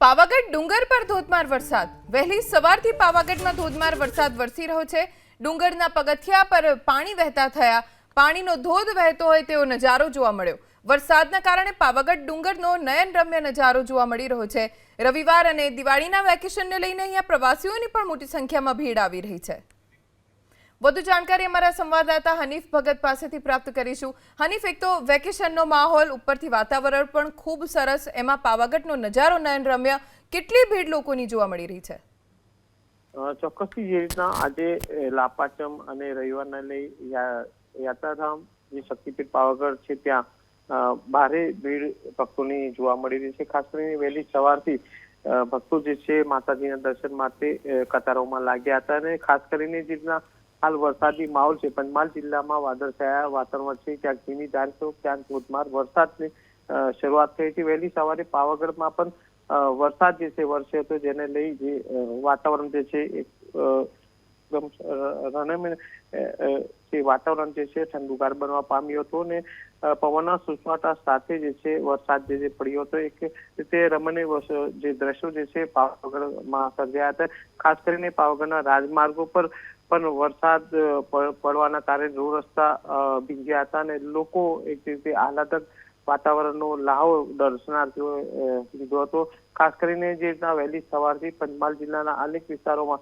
પાવાગઢ ડુંગર પર ધોધમાર વરસાદ. વહેલી સવારથી પાવાગઢમાં ધોધમાર વરસાદ વરસી રહ્યો છે. ડુંગરના પગથિયા પર પાણી વહેતા થયા. પાણીનો ધોધ વહેતો હોય તેવો નજારો જોવા મળ્યો. વરસાદના કારણે પાવાગઢ ડુંગરનો નયનરમ્ય નજારો જોવા મળી રહ્યો છે. રવિવાર અને દિવાળીના વેકેશનને લઈને અહીંયા પ્રવાસીઓની પણ મોટી સંખ્યામાં ભીડ આવી રહી છે. વધુ જાણકારી અમારા સંવાદદાતા હનીફ ભગત પાસેથી પ્રાપ્ત કરીશું. હનીફ, એક તો વેકેશનનો માહોલ, ઉપરથી વાતાવરણ પણ ખૂબ સરસ, એમાં પાવાગઢનો નજારો નયનરમ્ય કેટલી ભીડ લોકોની જોવા મળી રહી છે? ચોક્કસથી જે રીતના આજે લાપાચમ અને રવિવારના લઈ યાત્રાધામ જે શક્તિપીઠ પાવાગઢ છે ત્યાં ભારે ભીડ ભક્તોની જોવા મળી રહી છે. ખાસ કરીને વહેલી સવારથી ભક્તો જે છે માતાજીના દર્શન માટે કતારોમાં લાગ્યા હતા અને ખાસ કરીને જે રીતના હાલ વરસાદી માહોલ છે. પંચમહાલ જિલ્લામાં વાદળછાયા વાતાવરણ છે. ક્યાંક ધીમી ધાર તો ક્યાંક ધોધમાર વરસાદની શરૂઆત થઈ હતી વહેલી સવારે પાવાગઢમાં પણ વરસાદ જે છે, વરસ્યો હતો, જેને લઈ જે વાતાવરણ જે છે એકદમ રણમય જે વાતાવરણ જે છે ઠંડુગાર બનવા પામ્યું હતું અને પવનના સુસવાટા સાથે જે છે વરસાદ જે પડ્યો હતો એક રીતે રમણીય જે દ્રશ્યો જે છે પાવાગઢમાં સર્જાયા હતા. ખાસ કરીને પાવાગઢના રાજમાર્ગો પર પણ વરસાદ પડવાના કારણે રોડ રસ્તા ભીંજ્યા હતા અને લોકો એક રીતે આહલાદક વાતાવરણનો લાહો દર્શનાર્થીઓ અ, લીધો હતો. ખાસ કરીને જે રીતના વહેલી સવારથી પંચમહાલ જિલ્લાના અનેક વિસ્તારોમાં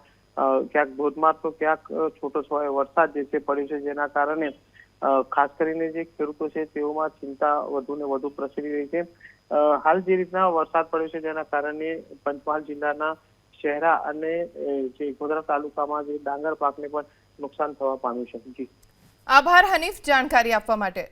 ક્યાંક ધોધમાર તો ક્યાંક છૂટો છવાયો વરસાદ જે છે પડ્યો છે જેના કારણે ખાસ કરીને જે ખેડૂતો છે તેઓમાં ચિંતા વધુ ને વધુ પ્રસરી રહી છે. હાલ જે રીતના વરસાદ પડ્યો છે જેના કારણે પંચમહાલ જિલ્લાના શહેરા અને જે ગોધરા તાલુકામાં જે ડાંગર પાકને પણ નુકસાન થવા પામ્યું છે. જી. આભાર હનીફ, જાણકારી આપવા માટે.